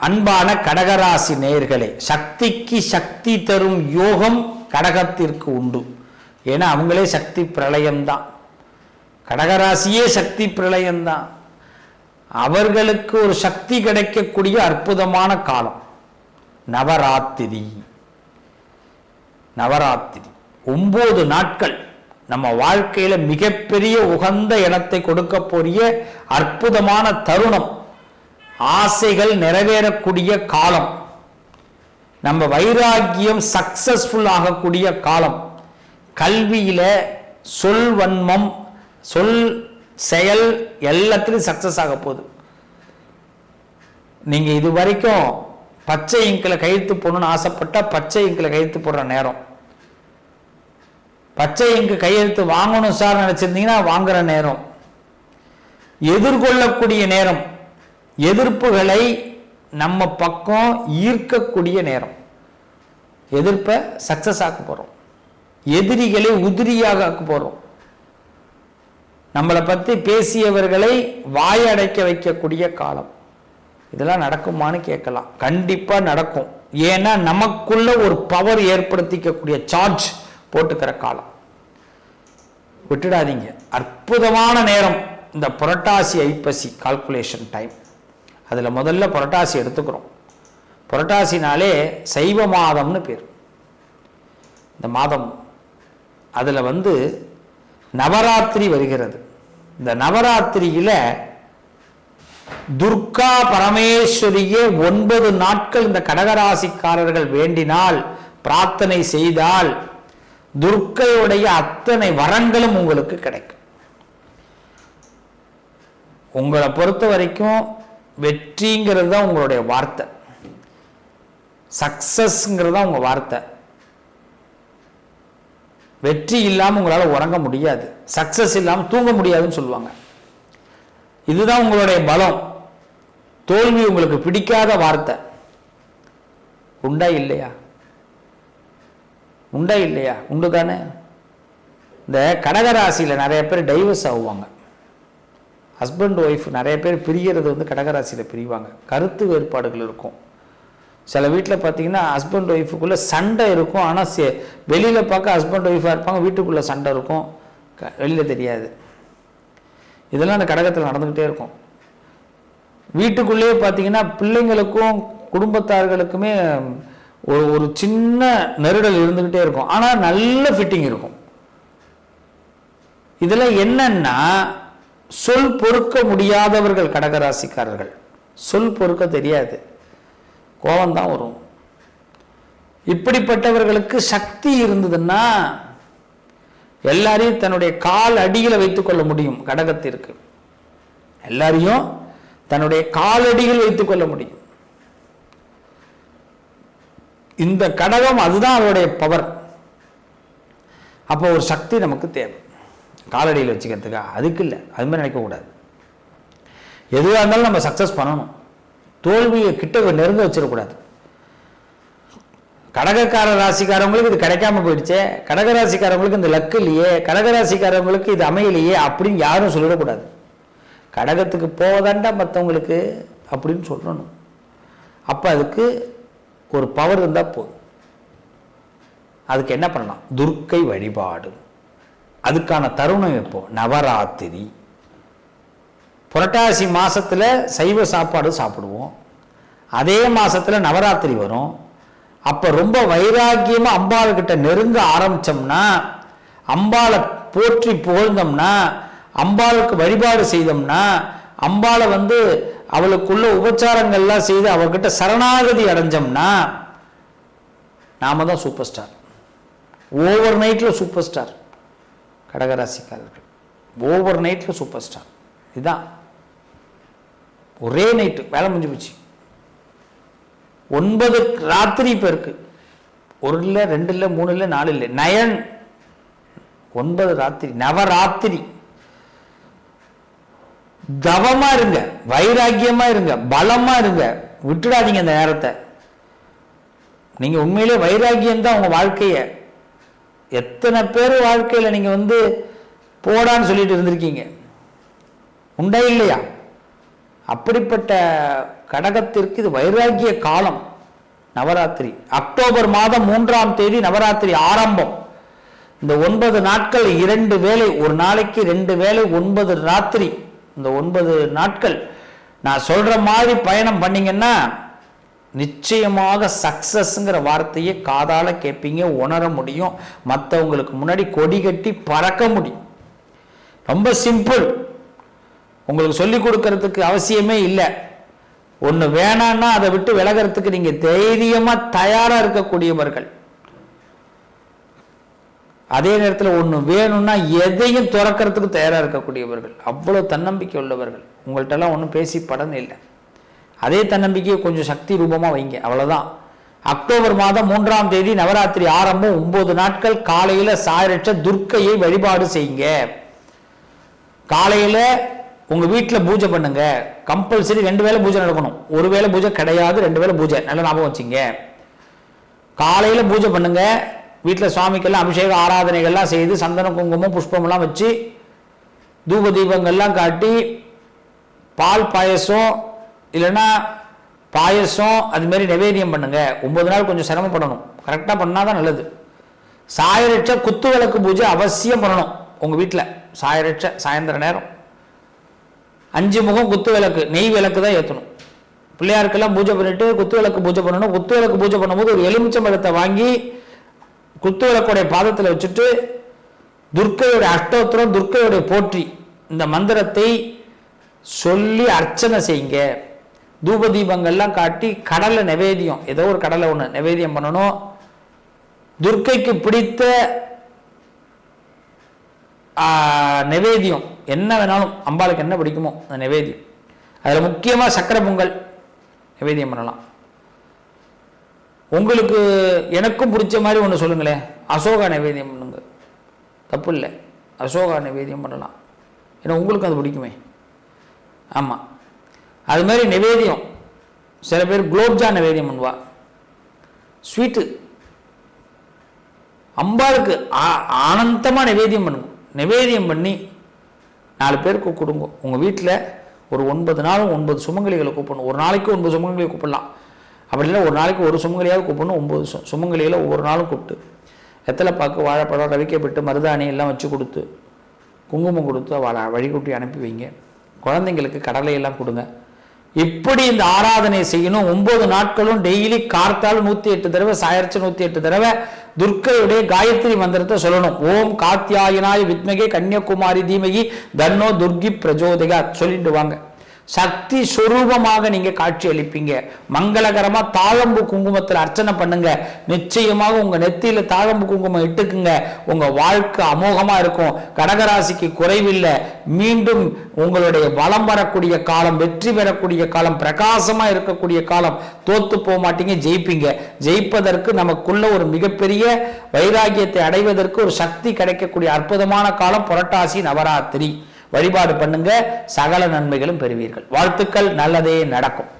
அன்பான கடகராசி நேயர்களே சக்திக்கு சக்தி தரும் யோகம் கடகத்திற்கு உண்டு. ஏன்னா அவங்களே சக்தி பிரளயம்தான். கடகராசியே சக்தி பிரளயம்தான். அவர்களுக்கு ஒரு சக்தி கிடைக்கக்கூடிய அற்புதமான காலம். நவராத்திரி. நவராத்திரி. ஒன்பது நாட்கள் நம்ம வாழ்க்கையில மிகப்பெரிய உகந்த இடத்தை கொடுக்க போறிய அற்புதமான தருணம். ஆசைகள் நிறைவேறக்கூடிய காலம். நம்ம வைராக்கியம் சக்சஸ்ஃபுல் ஆகக்கூடிய காலம். கல்வியில சொல் வன்மம் சொல் செயல் எல்லாத்துலேயும் சக்சஸ் ஆக போகுது. நீங்க இது வரைக்கும் பச்சை இங்கில் கையெழுத்து போடணும்னு ஆசைப்பட்டால் பச்சை இங்கில் கையெழுத்து போடுற நேரம். பச்சை இங்கு கையெழுத்து வாங்கணும் சார் நினைச்சிருந்தீங்கன்னா வாங்குற நேரம். எதிர்கொள்ளக்கூடிய நேரம். எதிர்ப்புகளை நம்ம பக்கம் ஈர்க்கக்கூடிய நேரம். எதிர்ப்பை சக்சஸ் ஆக்க போகிறோம் எதிரிகளை உதிரியாக ஆக்க போகிறோம் நம்மளை பற்றி பேசியவர்களை வாயடைக்க வைக்கக்கூடிய காலம். இதெல்லாம் நடக்குமான்னு கேட்கலாம். கண்டிப்பாக நடக்கும். ஏன்னா நமக்குள்ள ஒரு பவர் ஏற்படுத்திக்கக்கூடிய சார்ஜ் போட்டுக்கிற காலம். விட்டுடாதீங்க. அற்புதமான நேரம். இந்த புரட்டாசி ஐப்பசி கால்குலேஷன் டைம் அதில் முதல்ல புரட்டாசி எடுத்துக்கிறோம். புரட்டாசினாலே சைவ மாதம்னு பேர். இந்த மாதம் அதில் வந்து நவராத்திரி வருகிறது. இந்த நவராத்திரியில் துர்கா பரமேஸ்வரியே ஒன்பது நாட்கள் இந்த கடகராசிக்காரர்கள் வேண்டினால் பிரார்த்தனை செய்தால் துர்க்கையுடைய அத்தனை வரங்களும் உங்களுக்கு கிடைக்கும். உங்களை பொறுத்த வரைக்கும் வெற்றிங்கிறது தான் உங்களுடைய வார்த்தை. சக்சஸ்ங்கிறது தான் உங்கள் வார்த்தை. வெற்றி இல்லாமல் உங்களால் உறங்க முடியாது. சக்சஸ் இல்லாமல் தூங்க முடியாதுன்னு சொல்லுவாங்க. இதுதான் உங்களுடைய பலம். தோல்வி உங்களுக்கு பிடிக்காத வார்த்தை. உண்டா இல்லையா? உண்டா இல்லையா? உண்டு தானே இந்த கடகராசியில் நிறைய பேர் டைவர்ஸ் ஆகுவாங்க. ஹஸ்பண்ட் ஒய்ஃப் நிறைய பேர் பிரியறது வந்து கடகராசியில் பிரிவாங்க. கருத்து வேறுபாடுகள் இருக்கும். சில வீட்டில் பார்த்தீங்கன்னா ஹஸ்பண்ட் ஒய்ஃபுக்குள்ளே சண்டை இருக்கும். ஆனால் வெளியில் பார்க்க ஹஸ்பண்ட் ஒய்ஃபாக இருப்பாங்க. வீட்டுக்குள்ளே சண்டை இருக்கும். க வெளியில் தெரியாது. இதெல்லாம் அந்த கடகத்தில் நடந்துக்கிட்டே இருக்கும். வீட்டுக்குள்ளேயே பார்த்தீங்கன்னா பிள்ளைங்களுக்கும் குடும்பத்தார்களுக்குமே ஒரு ஒரு சின்ன நெருடல் இருந்துக்கிட்டே இருக்கும். ஆனால் நல்ல ஃபிட்டிங் இருக்கும். இதில் என்னன்னா சொல் பொறுக்க முடியாதவர்கள் கடகராசிக்காரர்கள். சொல் பொறுக்க தெரியாது. கோபம்தான் வரும். இப்படிப்பட்டவர்களுக்கு சக்தி இருந்ததுன்னா எல்லாரையும் தன்னுடைய கால் அடியில் வைத்துக் கொள்ள முடியும் கடகத்திற்கு. எல்லாரையும் தன்னுடைய காலடியில் வைத்துக் கொள்ள முடியும். இந்த கடகம் அதுதான் அவருடைய பவர் அப்போ ஒரு சக்தி நமக்கு தேவை. காலடியில் வச்சுக்கிறதுக்கா? அதுக்கு இல்லை. அது மாதிரி நினைக்கக்கூடாது. எதுவாக இருந்தாலும் நம்ம சக்ஸஸ் பண்ணணும். தோல்வியை கிட்ட நெருங்க வச்சிடக்கூடாது. கடகக்கார ராசிக்காரவங்களுக்கு இது கிடைக்காம போயிடுச்சே. கடகராசிக்காரவங்களுக்கு இந்த லக்கு இல்லையே. கடகராசிக்காரவங்களுக்கு இது அமையலையே அப்படின்னு யாரும் சொல்லிடக்கூடாது. கடகத்துக்கு போவதாண்டா மற்றவங்களுக்கு அப்படின்னு சொல்லணும். அப்போ அதுக்கு ஒரு பவர் இருந்தால் போதும். அதுக்கு என்ன பண்ணலாம்? துர்க்கை வழிபாடு. அதுக்கான தருணம் எப்போ? நவராத்திரி. புரட்டாசி மாதத்தில் சைவ சாப்பாடு சாப்பிடுவோம். அதே மாதத்தில் நவராத்திரி வரும். அப்போ ரொம்ப வைராக்கியமாக அம்பாள்கிட்ட நெருங்க ஆரம்பித்தோம்னா அம்பாளை போற்றி புகழ்ந்தோம்னா அம்பாளுக்கு வழிபாடு செய்தோம்னா அம்பாளை வந்து அவளுக்குள்ள உபச்சாரங்கள்லாம் செய்து அவர்கிட்ட சரணாகதி அடைஞ்சோம்னா நாம தான் சூப்பர் ஸ்டார் ஓவர் நைட்டில் சூப்பர் ஸ்டார் கடகராசிக்காரர்கள். ஓவர் நைட்டில் சூப்பர் ஸ்டார் இதுதான். ஒரே நைட்டு வேலை முடிஞ்சு போச்சு. ஒன்பது ராத்திரி இப்போ இருக்கு. ஒரு இல்லை ரெண்டு இல்லை மூணு இல்லை நாலு இல்லை நயன். ஒன்பது ராத்திரி நவராத்திரி. தவமா இருங்க. வைராக்கியமா இருங்க. பலமா இருங்க. விட்டுடாதீங்க அந்த நேரத்தை. நீங்க உண்மையிலே வைராக்கியம் தான் உங்க வாழ்க்கையை. எத்தனை பேர் வாழ்க்கையில் நீங்கள் வந்து போடான்னு சொல்லிட்டு இருந்திருக்கீங்க? உண்டா இல்லையா? அப்படிப்பட்ட கடகத்திற்கு இது வைராக்கிய காலம். நவராத்திரி. அக்டோபர் மாதம் மூன்றாம் தேதி நவராத்திரி ஆரம்பம். இந்த ஒன்பது நாட்கள் இரண்டு வேளை ஒரு நாளைக்கு ரெண்டு வேளை ஒன்பது ராத்திரி. இந்த ஒன்பது நாட்கள் நான் சொல்ற மாதிரி பயணம் பண்ணீங்கன்னா நிச்சயமாக சக்சஸ்ங்கிற வார்த்தையை காதால் கேட்பீங்க உணர முடியும். மற்றவங்களுக்கு முன்னாடி கொடி கட்டி பறக்க முடியும். ரொம்ப சிம்பிள் உங்களுக்கு சொல்லி கொடுக்கறதுக்கு அவசியமே இல்லை. ஒன்று வேணான்னா அதை விட்டு விலகிறதுக்கு நீங்கள் தைரியமாக தயாராக இருக்கக்கூடியவர்கள். அதே நேரத்தில் ஒன்று வேணும்னா எதையும் துறக்கிறதுக்கு தயாராக இருக்கக்கூடியவர்கள். அவ்வளோ தன்னம்பிக்கை உள்ளவர்கள். உங்கள்கிட்டலாம் ஒன்றும் பேசி படம் இல்லை அதே தன்னம்பிக்கையை கொஞ்சம் சக்தி ரூபமாக வைங்க. அவ்வளோதான் அக்டோபர் மாதம் மூன்றாம் தேதி நவராத்திரி ஆரம்பம். ஒன்பது நாட்கள் காலையில் சாயரட்ச துர்க்கையை வழிபாடு செய்யுங்க. காலையில் உங்கள் வீட்டில் பூஜை பண்ணுங்க. கம்பல்சரி ரெண்டு வேளை பூஜை நடக்கணும். ஒரு வேளை பூஜை கிடையாது ரெண்டு வேளை பூஜை. நல்ல ஞாபகம் வச்சுங்க. காலையில் பூஜை பண்ணுங்க. வீட்டில் சுவாமிக்கெல்லாம் அபிஷேக ஆராதனைகள்லாம் செய்து சந்தன குங்குமம் புஷ்பமெல்லாம் வச்சு தூப தீபங்கள்லாம் காட்டி பால் பாயசம் இல்லைன்னா பாயசம் அதுமாரி மாதிரி நிவேதியம் பண்ணுங்க. ஒன்பது நாள் கொஞ்சம் சிரமப்படணும். கரெக்டாக பண்ணாதான் நல்லது. சாயரட்ச குத்து விளக்கு பூஜை அவசியம் பண்ணணும் உங்கள் வீட்டில் சாயரட்ச சாயந்தர நேரம். அஞ்சு முகம் குத்து விளக்கு நெய் விளக்கு தான் ஏற்றணும் பிள்ளையாருக்கெல்லாம் பூஜை பண்ணிட்டு குத்து விளக்கு பூஜை பண்ணணும். குத்து விளக்கு பூஜை பண்ணும்போது ஒரு எலுமிச்சம்பழத்தை வாங்கி குத்து விளக்குடைய பாதத்தில் வச்சுட்டு துர்க்கையுடைய அஷ்டோத்திரம் துர்க்கையுடைய போற்றி இந்த மந்திரத்தை சொல்லி அர்ச்சனை செய்யுங்க. தூப தீபங்கள்லாம் காட்டி கடலை நிவேதியம் ஏதோ ஒரு கடலை ஒன்று நிவேதியம் பண்ணணும். துர்க்கைக்கு பிடித்த நெவேதியம் நிவேதியம் என்ன வேணாலும் அம்பாளுக்கு என்ன பிடிக்குமோ அந்த நிவேதியம். அதில் முக்கியமாக சக்கரை பொங்கல் நிவேதியம் பண்ணலாம். உங்களுக்கு எனக்கும் பிடிச்ச மாதிரி ஒன்று சொல்லுங்களேன் அசோகா நிவேதியம் பண்ணுங்க. தப்பு இல்லை. அசோகா நிவேதியம் பண்ணலாம். ஏன்னா உங்களுக்கு அது பிடிக்குமே. ஆமாம் அது மாதிரி நிவேதியம். சில பேர் குலோப்ஜான் நிவேதியம் பண்ணுவா. ஸ்வீட்டு அம்பாளுக்கு ஆ- நிவேதியம் பண்ணுங்க நிவேதியம் பண்ணி நாலு பேருக்கு கொடுங்க. உங்கள் வீட்டில் ஒரு ஒன்பது நாளும் ஒன்பது சுமங்கலிகளை கூப்பிடணும். ஒரு நாளைக்கு ஒன்பது சுமங்கலியை கூப்பிடலாம். அப்படி இல்லை ஒரு நாளைக்கு ஒரு சுமங்கலியாவது கூப்பிடணும். ஒன்பது சு சுமங்கலிகளை ஒவ்வொரு நாளும் கூப்பிட்டு எத்தலை பாக்கு வாழைப்பழம் ரவிக்கப்பட்டு மருதாணி எல்லாம் வச்சு கொடுத்து குங்குமம் கொடுத்து அவளை வழிகூட்டி அனுப்பி வைங்க. குழந்தைங்களுக்கு கடலை எல்லாம் கொடுங்க. இப்படி இந்த ஆராதனை செய்யணும்? ஒன்பது நாட்களும் டெய்லி கார்த்தால் நூத்தி எட்டு தடவை சாயர்ச்சி நூத்தி எட்டு தடவை துர்க்கையுடைய காயத்ரி மந்திரத்தை சொல்லணும். ஓம் காத்தியாயினாய் வித்மகே கன்னியகுமாரி தீமகி தன்னோ துர்கி பிரஜோதிகா சொல்லிட்டு வாங்க. சக்தி சொரூபமாக நீங்க காட்சி அளிப்பீங்க. மங்களகரமா தாழம்பு குங்குமத்தில் அர்ச்சனை பண்ணுங்க. நிச்சயமாக உங்க நெத்தியில தாழம்பு குங்குமம் இட்டுக்குங்க. உங்க வாழ்க்கை அமோகமா இருக்கும். கடகராசிக்கு குறைவில்லை. மீண்டும் உங்களுடைய வளம் வரக்கூடிய காலம் வெற்றி பெறக்கூடிய காலம் பிரகாசமா இருக்கக்கூடிய காலம். தோத்து போக மாட்டீங்க ஜெயிப்பீங்க. ஜெயிப்பதற்கு நமக்குள்ள ஒரு மிகப்பெரிய வைராகியத்தை அடைவதற்கு ஒரு சக்தி கிடைக்கக்கூடிய அற்புதமான காலம் புரட்டாசி நவராத்திரி. வழிபாடு பண்ணுங்க. சகல நன்மைகளும் பெறுவீர்கள். வாழ்த்துக்கள். நல்லதே நடக்கும்.